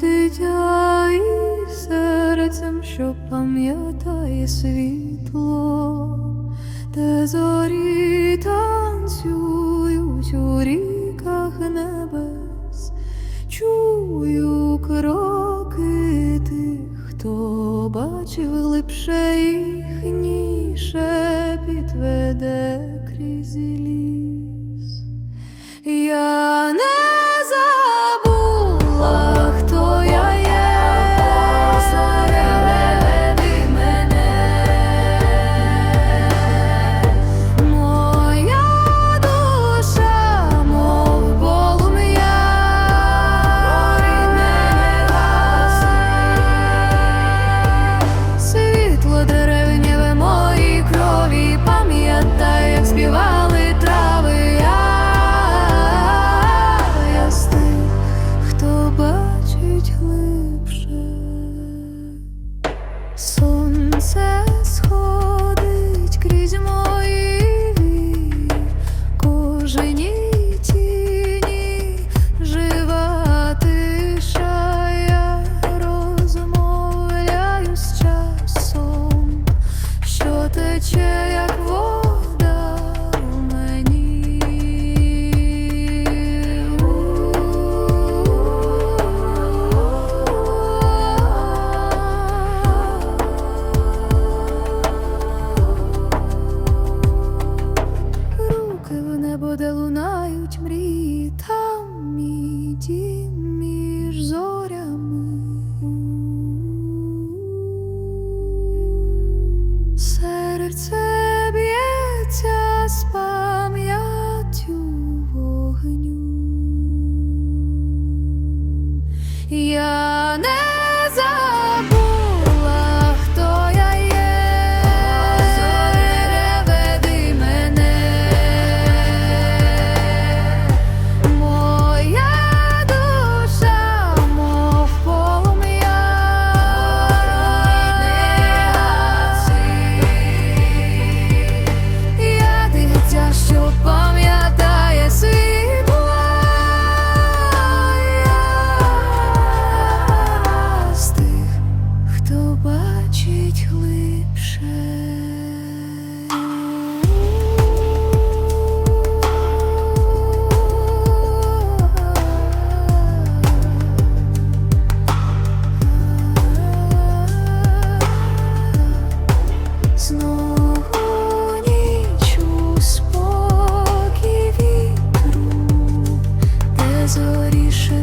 дитя і серцем, що пам'ятає світло, те зорі танцюють у ріках небес, чую кроки тих, хто бачив глибше і ніше. де лунають мрії, там мій дім. ясну ніч зоріше.